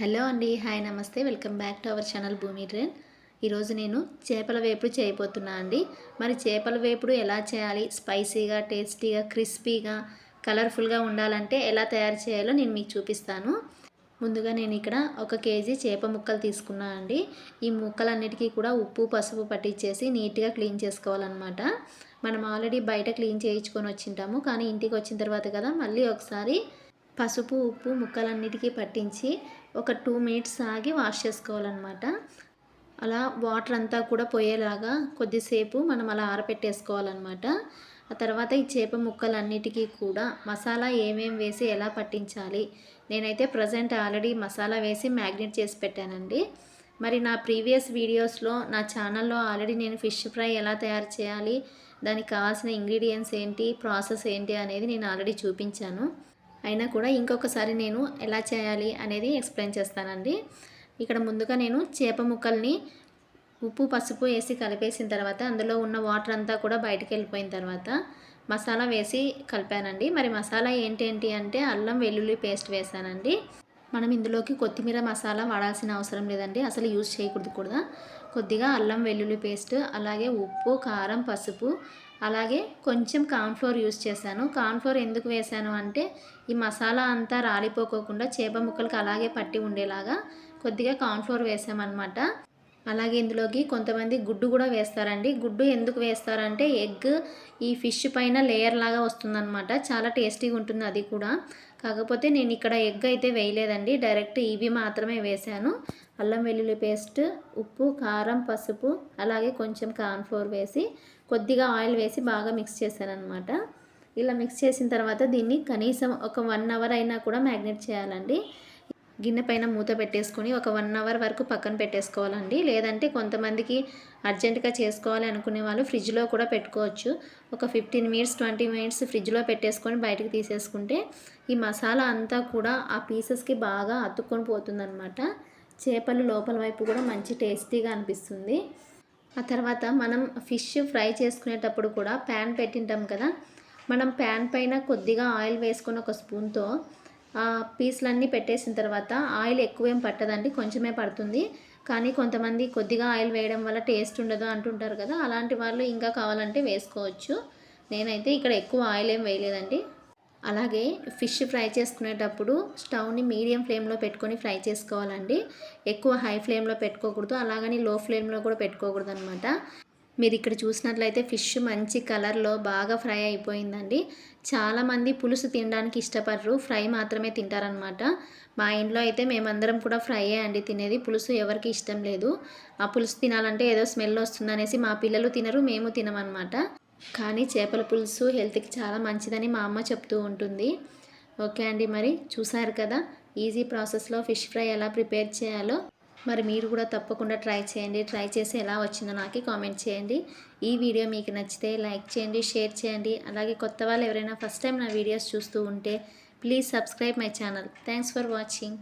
Hello అండి hi నమస్తే. Welcome back to our channel Bhumi train ఈరోజు నేను చేపల వేపుడు చేయబోతున్నా అండి. మరి చేపల వేపుడు ఎలా చేయాలి? స్పైసీగా టేస్టీగా క్రిస్పీగా కలర్ఫుల్గా ఉండాలంటే ఎలా తయారు చేయాలో నేను మీకు చూపిస్తాను. ముందుగా నేను ఇక్కడ ఒక కేజీ చేప ముక్కలు తీసుకున్నా అండి. ఈ ముక్కలన్నిటికీ కూడా ఉప్పు పసుపు పట్టించేసి నీట్గా క్లీన్ చేసుకోవాలన్నమాట. మనం ఆల్రెడీ బయట క్లీన్ చేయించుకొని వచ్చింటాము. కానీ ఇంటికి వచ్చిన తర్వాత కదా మళ్ళీ ఒకసారి పసుపు ఉప్పు ముక్కలన్నిటికీ పట్టించి ఒక టూ మినిట్స్ ఆగి వాష్ చేసుకోవాలన్నమాట. అలా వాటర్ అంతా కూడా పోయేలాగా కొద్దిసేపు మనం అలా ఆరపెట్టేసుకోవాలన్నమాట. ఆ తర్వాత ఈ చేప ముక్కలన్నిటికీ కూడా మసాలా ఏమేమి వేసి ఎలా పట్టించాలి నేనైతే ప్రజెంట్ ఆల్రెడీ మసాలా వేసి మ్యాగ్నేట్ చేసి పెట్టానండి. మరి నా ప్రీవియస్ వీడియోస్లో నా ఛానల్లో ఆల్రెడీ నేను ఫిష్ ఫ్రై ఎలా తయారు చేయాలి దానికి కావాల్సిన ఇంగ్రీడియంట్స్ ఏంటి ప్రాసెస్ ఏంటి అనేది నేను ఆల్రెడీ చూపించాను. అయినా కూడా ఇంకొకసారి నేను ఎలా చేయాలి అనేది ఎక్స్ప్లెయిన్ చేస్తానండి. ఇక్కడ ముందుగా నేను చేప ముక్కల్ని ఉప్పు పసుపు వేసి కలిపేసిన తర్వాత అందులో ఉన్న వాటర్ అంతా కూడా బయటికి వెళ్ళిపోయిన తర్వాత మసాలా వేసి కలిపానండి. మరి మసాలా ఏంటేంటి అంటే అల్లం వెల్లుల్లి పేస్ట్ వేసానండి. మనం ఇందులోకి కొత్తిమీర మసాలా వాడాల్సిన అవసరం లేదండి. అసలు యూజ్ చేయకూడదు కూడా. కొద్దిగా అల్లం వెల్లుల్లి పేస్ట్ అలాగే ఉప్పు కారం పసుపు అలాగే కొంచెం కార్న్ఫ్లోర్ యూస్ చేశాను. కార్న్ఫ్లోర్ ఎందుకు వేశాను అంటే ఈ మసాలా అంతా రాలిపోకోకుండా చేప ముక్కలకి అలాగే పట్టి ఉండేలాగా కొద్దిగా కార్న్ఫ్లోర్ వేసామన్నమాట. అలాగే ఇందులోకి కొంతమంది గుడ్డు కూడా వేస్తారండి. గుడ్డు ఎందుకు వేస్తారంటే ఎగ్ ఈ ఫిష్ పైన లేయర్ లాగా వస్తుందన్నమాట. చాలా టేస్టీగా ఉంటుంది అది కూడా. కాకపోతే నేను ఇక్కడ ఎగ్ అయితే వేయలేదండి. డైరెక్ట్ ఇవి మాత్రమే వేశాను. అల్లం వెల్లుల్లి పేస్ట్ ఉప్పు కారం పసుపు అలాగే కొంచెం కార్న్ఫ్లోర్ వేసి కొద్దిగా ఆయిల్ వేసి బాగా మిక్స్ చేశాను అనమాట ఇలా మిక్స్ చేసిన తర్వాత దీన్ని కనీసం ఒక వన్ అవర్ అయినా కూడా మ్యాగ్నేట్ చేయాలండి. గిన్నె పైన మూత పెట్టేసుకొని ఒక వన్ అవర్ వరకు పక్కన పెట్టేసుకోవాలండి. లేదంటే కొంతమందికి అర్జెంటుగా చేసుకోవాలి అనుకునే వాళ్ళు ఫ్రిడ్జ్లో కూడా పెట్టుకోవచ్చు. ఒక ఫిఫ్టీన్ మినిట్స్ ట్వంటీ మినిట్స్ ఫ్రిడ్జ్లో పెట్టేసుకొని బయటకు తీసేసుకుంటే ఈ మసాలా అంతా కూడా ఆ పీసెస్కి బాగా అతుక్కొని పోతుందనమాట చేపలు లోపల వైపు కూడా మంచి టేస్టీగా అనిపిస్తుంది. ఆ తర్వాత మనం ఫిష్ ఫ్రై చేసుకునేటప్పుడు కూడా ప్యాన్ పెట్టింటాం కదా? మనం ప్యాన్ పైన కొద్దిగా ఆయిల్ వేసుకొని ఒక స్పూన్తో పీసులన్నీ పెట్టేసిన తర్వాత ఆయిల్ ఎక్కువేం పట్టదండి కొంచెమే పడుతుంది. కానీ కొంతమంది కొద్దిగా ఆయిల్ వేయడం వల్ల టేస్ట్ ఉండదు అంటుంటారు కదా అలాంటి వాళ్ళు ఇంకా కావాలంటే వేసుకోవచ్చు. నేనైతే ఇక్కడ ఎక్కువ ఆయిల్ ఏం వేయలేదండి. అలాగే ఫిష్ ఫ్రై చేసుకునేటప్పుడు స్టవ్ని మీడియం ఫ్లేమ్లో పెట్టుకొని ఫ్రై చేసుకోవాలండి. ఎక్కువ హై ఫ్లేమ్లో పెట్టుకోకూడదు అలాగని లో ఫ్లేమ్లో కూడా పెట్టుకోకూడదు అనమాట మీరు ఇక్కడ చూసినట్లయితే ఫిష్ మంచి కలర్లో బాగా ఫ్రై అయిపోయిందండి. చాలామంది పులుసు తినడానికి ఇష్టపడరు ఫ్రై మాత్రమే తింటారనమాట మా ఇంట్లో అయితే మేమందరం కూడా ఫ్రైయే అండి తినేది పులుసు ఎవరికి ఇష్టం లేదు. ఆ పులుసు తినాలంటే ఏదో స్మెల్ వస్తుందనేసి మా పిల్లలు తినరు మేము తినమనమాట కానీ చేపల పులుసు హెల్త్కి చాలా మంచిదని మా అమ్మ చెప్తూ ఉంటుంది. ఓకే అండి మరి చూసారు కదా ఈజీ ప్రాసెస్లో ఫిష్ ఫ్రై ఎలా ప్రిపేర్ చేయాలో. మరి మీరు కూడా తప్పకుండా ట్రై చేయండి. ట్రై చేసి ఎలా వచ్చిందో నాకు కామెంట్ చేయండి. ఈ వీడియో మీకు నచ్చితే లైక్ చేయండి షేర్ చేయండి. అలాగే కొత్త వాళ్ళు ఎవరైనా ఫస్ట్ టైం నా వీడియోస్ చూస్తూ ఉంటే please subscribe my channel. Thanks for watching.